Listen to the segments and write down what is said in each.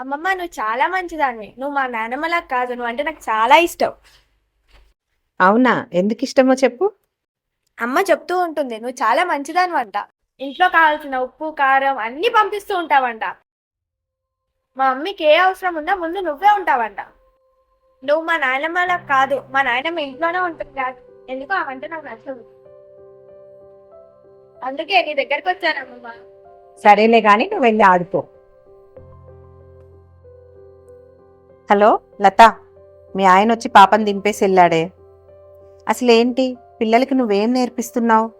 అమ్మమ్మ నువ్వు చాలా మంచిదానివి. నువ్వు మా నాన్నమ్మలా కాదు నువ్వు అంటే నాకు చాలా ఇష్టం. అవునా? ఎందుకు ఇష్టమో చెప్పు. అమ్మ చెప్తూ ఉంటుంది నువ్వు చాలా మంచిదానివంట. ఇంట్లో కావాల్సిన ఉప్పు కారం అన్ని పంపిస్తూ ఉంటావంట. మా మమ్మీకి ఏ అవసరం ఉన్నా ముందు నువ్వే ఉంటావంట. నువ్వు మా నాయనమ్మలా కాదు మా నాయనమ్మ ఇంట్లోనే ఉంటుంది? కాదు ఎందుకో అవంటే నాకు నచ్చదు. అందుకే నీ దగ్గరకు వచ్చాను అమ్మమ్మ సరేలే గాని నువ్వు వెళ్ళి ఆడుకో. హలో లత. మీ ఆయన వచ్చి పాపను దింపేసి వెళ్ళాడే. అసలేంటి? పిల్లలకి నువ్వేం నేర్పిస్తున్నావు?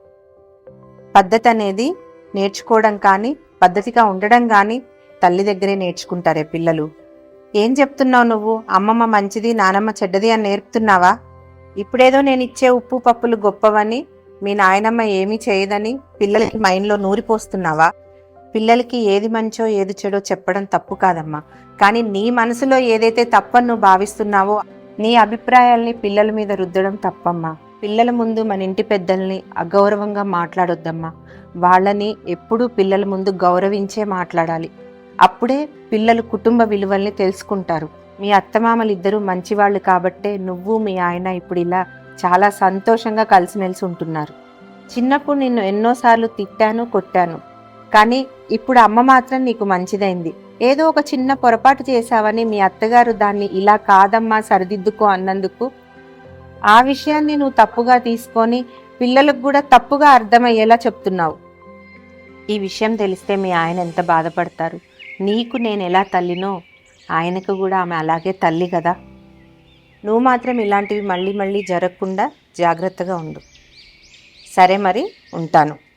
పద్ధతి అనేది నేర్చుకోవడం కానీ పద్ధతిగా ఉండడం కానీ తల్లి దగ్గరే నేర్చుకుంటారే పిల్లలు. ఏం చెప్తున్నావు నువ్వు? అమ్మమ్మ మంచిది నానమ్మ చెడ్డది అని నేర్పుతున్నావా? ఇప్పుడేదో నేను ఇచ్చే ఉప్పు పప్పులు గొప్పవని మీ నాయనమ్మ ఏమీ చేయదని పిల్లలకి మైండ్లో నూరిపోస్తున్నావా? పిల్లలకి ఏది మంచో ఏది చెడో చెప్పడం తప్పు కాదమ్మా. కానీ నీ మనసులో ఏదైతే తప్పని నువ్వు భావిస్తున్నావో నీ అభిప్రాయాల్ని పిల్లల మీద రుద్దడం తప్పమ్మా. పిల్లల ముందు మన ఇంటి పెద్దల్ని అగౌరవంగా మాట్లాడొద్దమ్మా. వాళ్ళని ఎప్పుడూ పిల్లల ముందు గౌరవించే మాట్లాడాలి. అప్పుడే పిల్లలు కుటుంబ విలువల్ని తెలుసుకుంటారు. మీ అత్తమామలు ఇద్దరు మంచివాళ్ళు కాబట్టే నువ్వు మీ ఆయన ఇప్పుడు ఇలా చాలా సంతోషంగా కలిసిమెలిసి ఉంటున్నారు. చిన్నప్పుడు నిన్ను ఎన్నోసార్లు తిట్టాను కొట్టాను. కానీ ఇప్పుడు అమ్మ మాత్రం నీకు మంచిదైంది. ఏదో ఒక చిన్న పొరపాటు చేశావని మీ అత్తగారు దాన్ని ఇలా కాదమ్మా సరిదిద్దుకో అన్నందుకు ఆ విషయాన్ని నువ్వు తప్పుగా తీసుకొని పిల్లలకు కూడా తప్పుగా అర్థమయ్యేలా చెప్తున్నావు. ఈ విషయం తెలిస్తే మీ ఆయన ఎంత బాధపడతారు? నీకు నేను ఎలా తల్లినో ఆయనకు కూడా ఆమె అలాగే తల్లి కదా. నువ్వు మాత్రం ఇలాంటివి మళ్ళీ మళ్ళీ జరగకుండా జాగ్రత్తగా ఉండు. సరే మరి ఉంటాను.